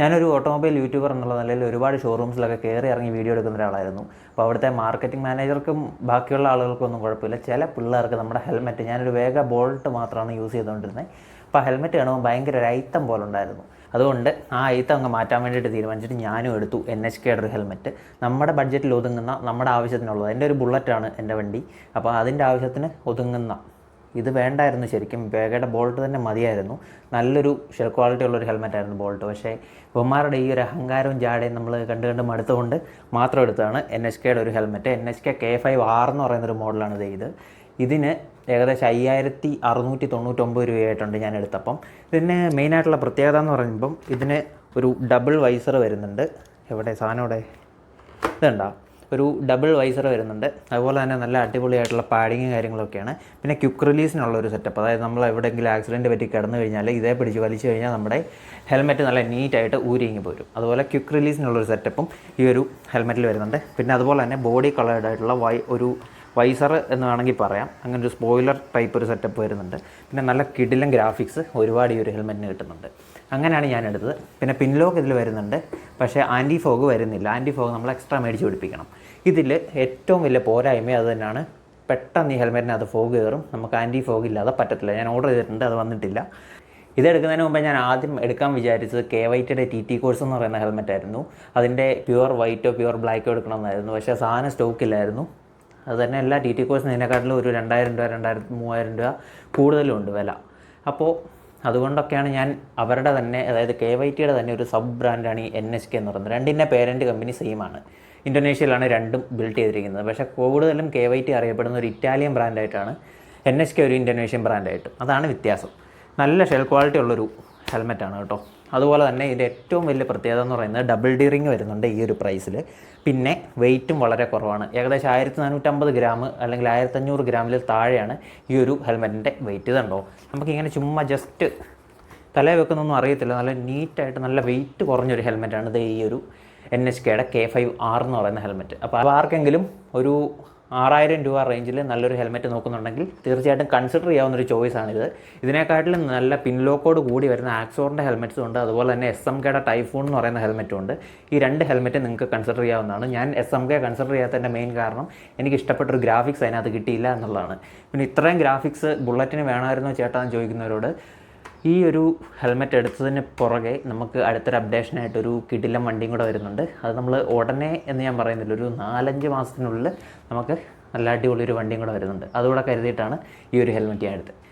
ഞാനൊരു automobile YouTuber എന്നുള്ള നിലയിൽ ഒരുപാട് ഷോറൂംസിലൊക്കെ കയറി ഇറങ്ങി വീഡിയോ എടുക്കുന്ന ഒരാളായിരുന്നു. അപ്പോൾ അവിടുത്തെ മാർക്കറ്റിംഗ് മാനേജർക്കും ബാക്കിയുള്ള ആളുകൾക്കും ഒന്നും കുഴപ്പമില്ല. ചില പിള്ളേർക്ക് നമ്മുടെ ഹെൽമെറ്റ് ഞാനൊരു വേഗ ബോൾട്ട് മാത്രമാണ് യൂസ് ചെയ്തുകൊണ്ടിരുന്നത് അപ്പോൾ ഹെൽമെറ്റ് കാണുമ്പോൾ ഭയങ്കര ഒരു അയിത്തം പോലെ ഉണ്ടായിരുന്നു. അതുകൊണ്ട് ആ അയിത്തം അങ്ങ് മാറ്റാൻ വേണ്ടിയിട്ട് തീരുമാനിച്ചിട്ട് ഞാനും എടുത്തു എൻ എച്ച് കെയുടെ ഒരു ഹെൽമെറ്റ് നമ്മുടെ ബഡ്ജറ്റിൽ ഒതുങ്ങുന്ന നമ്മുടെ ആവശ്യത്തിനുള്ളത് എന്റെ ഒരു ബുള്ളറ്റാണ് എന്റെ വണ്ടി. അപ്പോൾ അതിന്റെ ആവശ്യത്തിന് ഒതുങ്ങുന്ന ഇത് വേണ്ടായിരുന്നു ശരിക്കും. വേഗയുടെ ബോൾട്ട് തന്നെ മതിയായിരുന്നു. നല്ലൊരു ഷെൽ ക്വാളിറ്റി ഉള്ളൊരു ഹെൽമെറ്റ് ആയിരുന്നു ബോൾട്ട്. പക്ഷേ ഇവന്മാരുടെ ഈ ഒരു അഹങ്കാരവും ജാടയും നമ്മൾ കണ്ട് കണ്ട് മടുത്തുകൊണ്ട് മാത്രം എടുത്തതാണ് എൻ എച്ച് കെയുടെ ഒരു helmet N H K K five R എന്ന് പറയുന്ന ഒരു മോഡലാണ് ഇത് ഇത്. ഇതിന് ഏകദേശം അയ്യായിരത്തി അറുന്നൂറ്റി തൊണ്ണൂറ്റൊമ്പത് രൂപയായിട്ടുണ്ട് ഞാൻ എടുത്തപ്പം. ഇതിന് മെയിനായിട്ടുള്ള പ്രത്യേകത എന്ന് പറയുമ്പം ഇതിന് ഒരു ഡബിൾ വൈസർ വരുന്നുണ്ട്. എവിടെ? സാധനം ഇവിടെ ഇതുണ്ടോ? ഒരു ഡബിൾ വൈസർ വരുന്നുണ്ട്. അതുപോലെ തന്നെ നല്ല അടിപൊളിയായിട്ടുള്ള പാഡിങ്ങും കാര്യങ്ങളൊക്കെയാണ്. പിന്നെ ക്യുക്ക് റിലീസിനുള്ള ഒരു സെറ്റപ്പ് അതായത് നമ്മൾ എവിടെയെങ്കിലും ആക്സിഡന്റ് പറ്റി കിടന്നു കഴിഞ്ഞാൽ ഇതേ പിടിച്ച് വലിച്ചു കഴിഞ്ഞാൽ നമ്മുടെ ഹെൽമെറ്റ് നല്ല നീറ്റായിട്ട് ഊരിങ്ങി പോരും. അതുപോലെ ക്യുക്ക് റിലീസിനുള്ള ഒരു സെറ്റപ്പും ഈ ഒരു ഹെൽമെറ്റിൽ വരുന്നുണ്ട്. പിന്നെ അതുപോലെ തന്നെ ബോഡി കളേർഡ് ആയിട്ടുള്ള വൈ ഒരു വൈസർ എന്ന് വേണമെങ്കിൽ പറയാം. അങ്ങനെ ഒരു സ്പോയിലർ ടൈപ്പ് ഒരു സെറ്റപ്പ് വരുന്നുണ്ട്. പിന്നെ നല്ല കിടിലൻ ഗ്രാഫിക്സ് ഒരുപാട് ഈ ഒരു ഹെൽമെറ്റിന് കിട്ടുന്നുണ്ട്. അങ്ങനെയാണ് ഞാൻ എടുത്തത്. പിന്നെ പിൻലോക്ക് ഇതിൽ വരുന്നുണ്ട്. പക്ഷേ ആന്റി ഫോഗ് വരുന്നില്ല. ആന്റി ഫോഗ് നമ്മൾ എക്സ്ട്രാ മേടിച്ച് പിടിപ്പിക്കണം. ഇതിൽ ഏറ്റവും വലിയ പോരായ്മ അത് തന്നെയാണ്. പെട്ടെന്ന് ഈ ഹെൽമെറ്റിന് അത് ഫോഗ് കയറും. നമുക്ക് ആന്റി ഫോഗ് ഇല്ലാതെ പറ്റത്തില്ല. ഞാൻ ഓർഡർ ചെയ്തിട്ടുണ്ട് അത് വന്നിട്ടില്ല. ഇതെടുക്കുന്നതിന് മുമ്പ് ഞാൻ ആദ്യം എടുക്കാൻ വിചാരിച്ചത് കെ വൈറ്റിയുടെ ടി ടി കോഴ്സ് എന്ന് പറയുന്ന ഹെൽമെറ്റ് ആയിരുന്നു. അതിന്റെ പ്യുവർ വൈറ്റോ പ്യുവർ ബ്ലാക്കോ എടുക്കണമെന്നായിരുന്നു. പക്ഷേ സാധനം സ്റ്റോക്കില്ലായിരുന്നു അത് തന്നെ എല്ലാ ടി ടി കോഴ്സിന് ഇതിനെക്കാട്ടിലും ഒരു രണ്ടായിരം രൂപ രണ്ടായിരത്തി മൂവായിരം രൂപ കൂടുതലുണ്ട് വില. അപ്പോൾ അതുകൊണ്ടൊക്കെയാണ് ഞാൻ അവരുടെ തന്നെ അതായത് കെ വൈ ടിയുടെ തന്നെ ഒരു സബ് ബ്രാൻഡാണ് ഈ എൻ എച്ച് കെ എന്ന് പറയുന്നത്. രണ്ടിന്റെ പേരന്റ് കമ്പനി സെയിം ആണ്. ഇന്തോനേഷ്യയിലാണ് രണ്ടും ബിൽഡ് ചെയ്തിരിക്കുന്നത്. പക്ഷേ കൂടുതലും കെ വൈ ടി അറിയപ്പെടുന്ന ഒരു ഇറ്റാലിയൻ ബ്രാൻഡായിട്ടാണ് എൻ എച്ച് കെ ഒരു ഇന്തോനേഷ്യൻ ബ്രാൻഡായിട്ട്. അതാണ് വ്യത്യാസം. നല്ല ഷെൽ ക്വാളിറ്റി ഉള്ളൊരു ഹെൽമെറ്റാണ് കേട്ടോ. അതുപോലെ തന്നെ ഇതിന്റെ ഏറ്റവും വലിയ പ്രത്യേകത എന്ന് പറയുന്നത് ഡബിൾ ഡീറിങ് വരുന്നുണ്ട് ഈ ഒരു പ്രൈസിൽ പിന്നെ വെയിറ്റും വളരെ കുറവാണ്. ഏകദേശം ആയിരത്തി നാനൂറ്റമ്പത് ഗ്രാം അല്ലെങ്കിൽ ആയിരത്തഞ്ഞൂറ് ഗ്രാമിൽ താഴെയാണ് ഈ ഒരു ഹെൽമെറ്റിന്റെ വെയിറ്റ് ഇതുണ്ടോ നമുക്കിങ്ങനെ ചുമ്മാ ജസ്റ്റ് തലേ വെക്കുന്നൊന്നും അറിയത്തില്ല. നല്ല നീറ്റായിട്ട് നല്ല വെയിറ്റ് കുറഞ്ഞൊരു ഹെൽമെറ്റാണ് ഇത് ഈ ഒരു എൻ എച്ച് കെയുടെ കെ ഫൈവ് ആർ എന്ന് പറയുന്ന ഹെൽമെറ്റ്. അപ്പോൾ ആർക്കെങ്കിലും ഒരു ആറായിരം രൂപ റേഞ്ചിൽ നല്ലൊരു ഹെൽമെറ്റ് നോക്കുന്നുണ്ടെങ്കിൽ തീർച്ചയായിട്ടും കൺസിഡർ ചെയ്യാവുന്ന ഒരു ചോയ്സാണിത് ഇതിനെക്കാട്ടിലും നല്ല പിൻലോക്കോട് കൂടി വരുന്ന ആക്സോറിന്റെ ഹെൽമെറ്റ്സും ഉണ്ട്. അതുപോലെ തന്നെ എസ് എം കെയുടെ ടൈഫൂൺ എന്ന് പറയുന്ന ഹെൽമെറ്റും ഉണ്ട്. ഈ രണ്ട് ഹെൽമെറ്റ് നിങ്ങൾക്ക് കൺസിഡർ ചെയ്യാവുന്നതാണ്. ഞാൻ എസ് എം കെ കൺസിഡർ ചെയ്യാത്തതിന്റെ മെയിൻ കാരണം എനിക്ക് ഇഷ്ടപ്പെട്ട ഒരു ഗ്രാഫിക്സ് അതിനകത്ത് കിട്ടിയില്ല എന്നുള്ളതാണ്. പിന്നെ ഇത്രയും ഗ്രാഫിക്സ് ബുള്ളറ്റിന് വേണമായിരുന്നോ ചേട്ടാ എന്ന് ചോദിക്കുന്നവരോട്? ഈ ഒരു ഹെൽമെറ്റ് എടുത്തതിന് പുറകെ നമുക്ക് അടുത്തൊരു അപ്ഡേഷനായിട്ടൊരു കിടിലം വണ്ടിയും കൂടെ വരുന്നുണ്ട്. അത് നമ്മൾ ഉടനെ എന്ന് ഞാൻ പറയുന്നില്ല ഒരു നാലഞ്ച് മാസത്തിനുള്ളിൽ നമുക്ക് നല്ല അടിപൊളി ഒരു വണ്ടിയും കൂടെ വരുന്നുണ്ട്. അതുകൂടെ കരുതിയിട്ടാണ് ഈ ഒരു ഹെൽമെറ്റ് ഞാൻ എടുത്തത്.